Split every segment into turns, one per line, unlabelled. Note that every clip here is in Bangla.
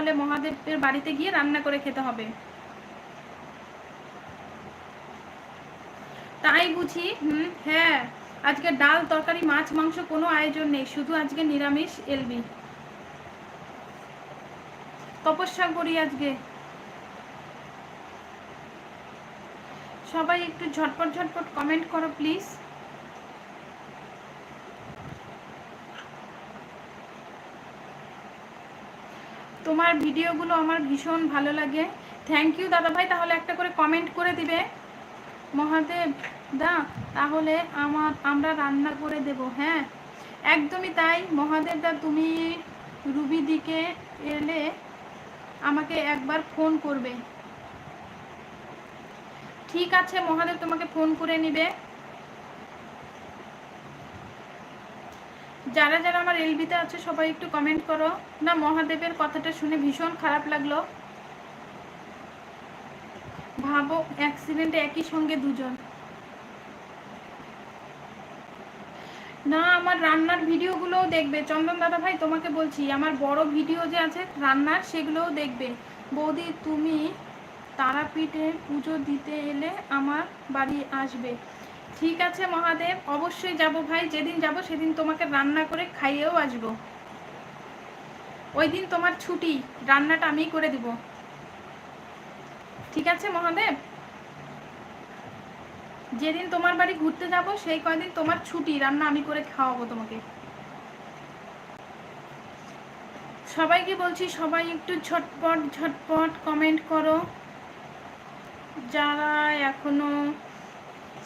হলে মহাদেবের বাড়িতে গিয়ে রান্না করে খেতে হবে। তাই বুঝি, হুম হ্যাঁ আজকে ডাল, তরকারি, মাছ, মাংস কোনো আয়োজন নেই, শুধু আজকে নিরামিষ এলবি। তপস্যা করি আজকে। সবাই একটু ঝটপট ঝটপট কমেন্ট করো প্লিজ তোমার ভিডিওগুলো আমার ভীষণ ভালো লাগে। থ্যাংক ইউ দাদা ভাই তাহলে একটা করে কমেন্ট করে দিবে। মহাদেব, দা, তাহলে আমার, আমরা রান্না করে দেব হ্যাঁ? একদমই তাই। মহাদেব দা, তুমি রুবি দিকে এলে আমাকে একবার ফোন করবে। ঠিক আছে, মহাদেব তোমাকে ফোন করে নিবে। যারা যারা আমার এলবিতে আছে, সবাই একটু কমেন্ট করো। না, মহাদেবের কথাটা শুনে ভীষণ খারাপ লাগল। ভাবো অ্যাক্সিডেন্টে একই সঙ্গে দুজন। না, আমার রান্নার ভিডিওগুলোও দেখবে। চন্দন দাদা ভাই, তোমাকে বলছি, আমার বড় ভিডিও যে আছে, রান্নার, সেগুলোও দেখবে। বৌদি, তুমি তারাপীঠে পুজো দিতে এলে আমার বাড়ি আসবে। ঠিক আছে মহাদেব, অবশ্যই যাব ভাই, যেদিন যাব সেদিন তোমাকে রান্না করে খাইয়েও আসব। ওই দিন তোমার ছুটি, রান্নাটা আমি করে দিব। ঠিক আছে মহাদেব? যেদিন তোমার বাড়ি ঘুরতে যাব, সেই কয়দিন তোমার ছুটি, রান্না আমি করে খাওয়াবো তোমাকে। সবাইকে বলছি, সবাই একটু ঝটপট ঝটপট কমেন্ট করো। যারা এখনও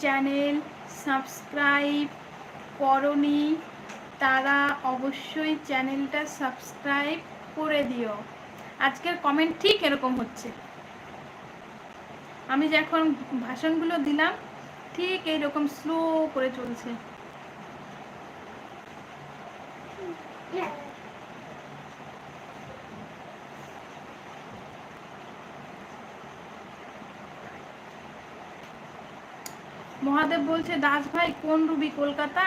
চ্যানেল সাবস্ক্রাইব করনি, তারা অবশ্যই চ্যানেলটা সাবস্ক্রাইব করে দিও। আজকের কমেন্ট ঠিক এরকম হচ্ছে। আমি যে এখন ভাষণগুলো দিলাম, ঠিক এইরকম স্লো করে চলছে। মহাদেব বলছে, দাস ভাই, কোন রুবি, কলকাতা?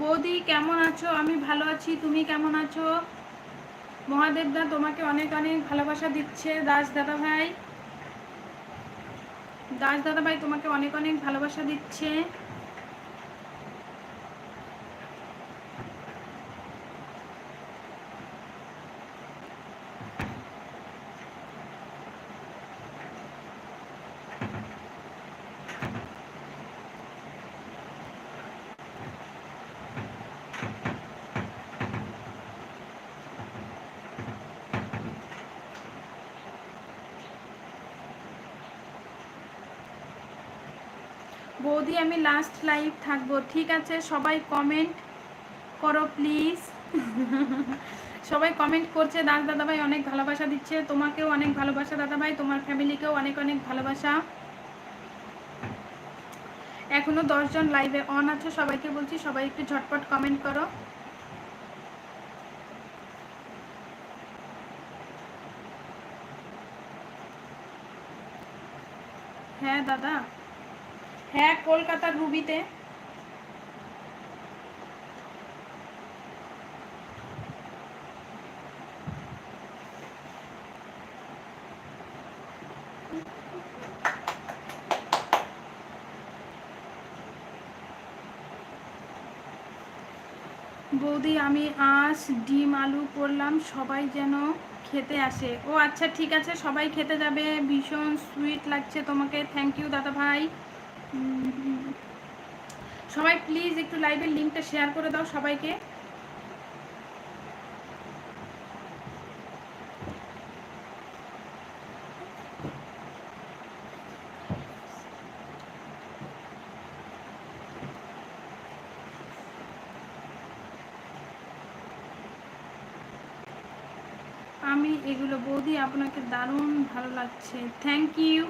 বৌদি, কেমন আছো? আমি ভালো আছি, তুমি কেমন আছো? মহাদেবদা তোমাকে অনেক অনেক ভালোবাসা দিচ্ছে, দাস দাদা ভাই। দাস দাদাভাই তোমাকে অনেক অনেক ভালোবাসা দিচ্ছে। বৌদি, আমি লাস্ট লাইভ থাকব। ঠিক আছে? সবাই কমেন্ট করো প্লিজ সবাই কমেন্ট করছে। দাস দাদাভাই অনেক ভালোবাসা দিচ্ছে। তোমাকেও অনেক ভালোবাসা, দাদাভাই। তোমার ফ্যামিলিকেও অনেক অনেক ভালোবাসা। এখনও দশজন লাইভে অন আছে। সবাইকে বলছি, সবাই একটু ঝটপট কমেন্ট করো। হ্যাঁ দাদা। হ্যাঁ কলকাতার রুবিতে বৌদি, আমি আঁশ, ডিম, আলু করলাম, সবাই যেন খেতে আসে। ও আচ্ছা ঠিক আছে, সবাই খেতে যাবে, ভীষণ সুইট লাগছে তোমাকে। থ্যাংক ইউ দাদা ভাই সবাই প্লিজ একটু লাইভের লিঙ্কটা শেয়ার করে দাও সবাইকে। আমি এগুলো বৌদি, আপনাকে দারুণ ভালো লাগছে। Thank you